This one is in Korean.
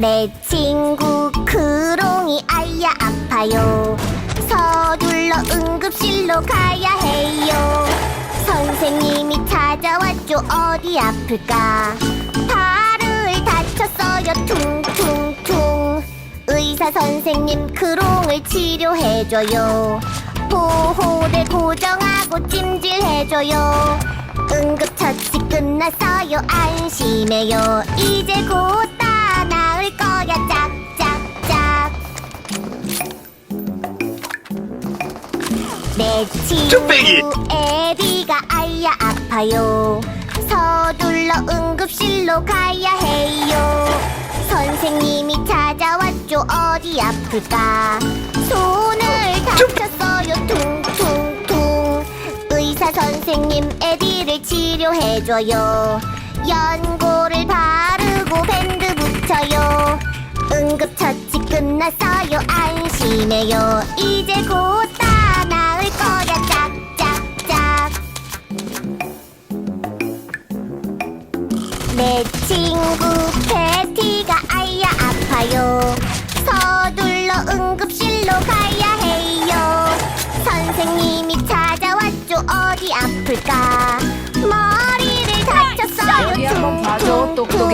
내 친구 크롱이 아야 아파요. 서둘러 응급실로 가야 해요. 선생님이 찾아왔죠. 어디 아플까? 발을 다쳤어요. 퉁퉁퉁. 의사 선생님 크롱을 치료해줘요. 보호대 고정하고 찜질해줘요. 응급처치 끝났어요. 안심해요. 이제 곧 내 친구 쭈빼기! 에디가 아야 아파요. 서둘러 응급실로 가야 해요. 선생님이 찾아왔죠. 어디 아플까? 손을 다쳤어요. 퉁퉁퉁. 의사 선생님 에디를 치료해줘요. 연고를 바르고 밴드 붙여요. 응급처치 끝났어요. 안심해요. 이제 곧 내 친구 패티가 아야 아파요. 서둘러 응급실로 가야 해요. 선생님이 찾아왔죠. 어디 아플까? 머리를 다쳤어요. 퉁퉁퉁.